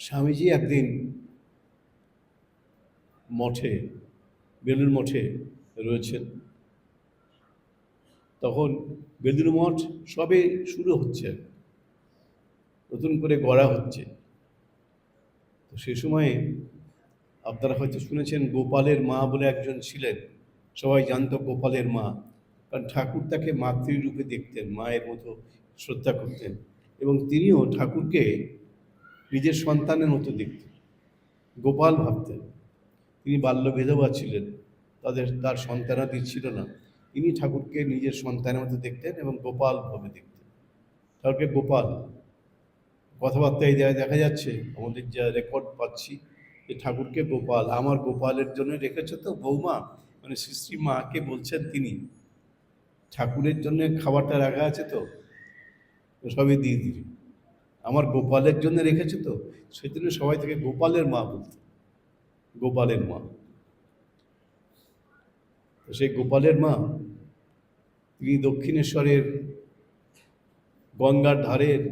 স্বামীজি একদিন মঠে বেলুর মঠে রয়েছেন। তখন বেলুর মঠ সবে শুরু হচ্ছে, নতুন করে গড়া হচ্ছে। তো সে সময়ে আপনারা হয়তো শুনেছেন, গোপালের মা বলে একজন ছিলেন। সবাই জানত গোপালের মা, কারণ ঠাকুর তাকে মাতৃরূপে দেখতেন, মায়ের মতো শ্রদ্ধা করতেন। এবং তিনিও ঠাকুরকে নিজের সন্তানের মতো দেখতেন গোপাল ভাবতেন, তিনি বাল্য বিধবা ছিলেন, তাদের, তার সন্তানাদি ছিল না। তিনি ঠাকুরকে নিজের সন্তানের মতো দেখতেন এবং গোপাল ভাবে দেখতেন। ঠাকুরকে গোপাল, কথাবার্তায় দেখা দেখা যাচ্ছে, আমাদের যা রেকর্ড পাচ্ছি যে ঠাকুরকে গোপাল, আমার গোপালের জন্য রেখেছে তো বৌমা মানে শ্রী মাকে বলছেন তিনি। ঠাকুরের জন্য খাবারটা রাখা আছে তো সবই দিয়ে দিবি। গোপালের জন্য রেখেছে তো, সেই জন্য সবাই থেকে গোপালের মা বলত গোপালের মা। সেই গোপালের মা, তিনি দক্ষিণেশ্বরের গঙ্গার ধারের